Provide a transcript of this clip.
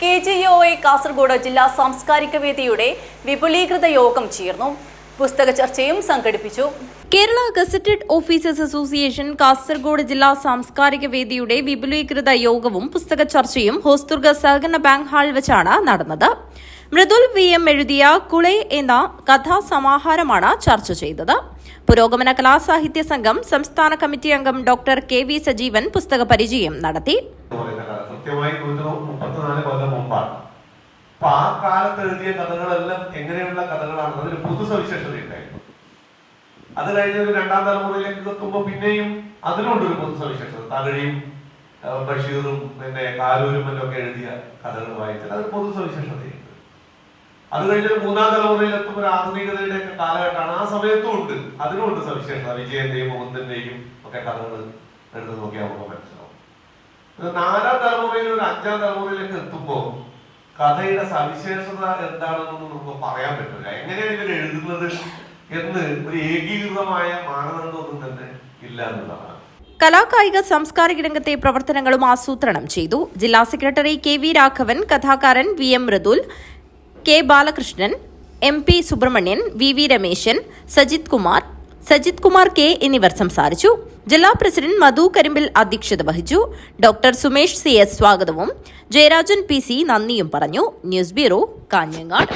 K G O A Kasaragod ജില്ലാ സാംസ്കാരിക വേദിയുടെ വിപുലീകൃത യോഗം ചേർന്നു. പുസ്തക ചർച്ചയും സംഘടിപ്പിച്ചു. Kerala gazetted officers association Kasaragod ജില്ലാ സാംസ്കാരിക വേദിയുടെ വിപുലീകൃത യോഗവും പുസ്തക ചർച്ചയും ഹോസ്ദുർഗ സഹകരണ ബാങ്ക് ഹാളിൽ വെച്ചാണ് നടന്നത്. മൃദുൽ വി എം എഴുതിയ കുളെ എന്ന കഥാസമാഹാരമാണ് ചർച്ച ചെയ്തത്. പുരോഗമന കലാസാഹിത്യ സംഘം സംസ്ഥാന കമ്മിറ്റി അംഗം ഡോക്ടർ കെ വി സജീവൻ പുസ്തക പരിചയം നടത്തി. കാലത്ത് എഴുതിയ കഥകളെല്ലാം എങ്ങനെയുള്ള കഥകളാണ് അതിന് സവിശേഷത ഉണ്ടായിരുന്നു അത് കഴിഞ്ഞ ഒരു രണ്ടാം തലമുറയിലേക്ക് എത്തുമ്പോൾ പിന്നെയും അതിനുണ്ട് ഒരു പൊതു സവിശേഷത തകഴിയും ബഷീറും പിന്നെ കാലൂരും മറ്റൊക്കെ എഴുതിയ കഥകൾ വായിച്ചാൽ അത് പൊതു സവിശേഷതയുണ്ട് അത് കഴിഞ്ഞ ഒരു മൂന്നാം തലമുറയിൽ എത്തുമ്പോൾ ഒരു ആധുനികതയുടെ ഒക്കെ കാലഘട്ടമാണ്. ആ സമയത്തും ഉണ്ട്. അതിനുണ്ട് സവിശേഷത. വിജയന്റെയും മുകുന്ദന്റെയും ഒക്കെ കഥകൾ എടുത്ത് നോക്കിയാൽ നമുക്ക് മനസ്സിലാവും. നാലാം തലമുറയിൽ ഒരു അഞ്ചാം തലമുറയിലേക്ക് എത്തുമ്പോൾ കഥയുടെ സവിശേഷത എന്താണെന്നൊന്നും നമുക്ക് പറയാൻ പറ്റില്ല എങ്ങനെയാണ് ഇവർ എഴുതുന്നത് എന്ന് ഒരു ഏകീകൃതമായ മാനദണ്ഡമൊന്നും തന്നെ ഇല്ല എന്നുള്ളതാണ്. കലാകായിക സാംസ്കാരിക രംഗത്തെ പ്രവർത്തനങ്ങളും ആസൂത്രണം ചെയ്തു. ജില്ലാ സെക്രട്ടറി കെ വി രാഘവൻ കഥാകാരൻ V M Mridul K Balakrishnan M P Subramanian V V Rameshan Sajith Kumar Sajith Kumar K എന്നിവർ സംസാരിച്ചു. ജില്ലാ പ്രസിഡന്റ് മധു കരിമ്പിൽ അധ്യക്ഷത വഹിച്ചു. ഡോക്ടർ സുമേഷ് സി എസ് സ്വാഗതവും ജയരാജൻ പി സി നന്ദിയും പറഞ്ഞു. News bureau Kanhangad.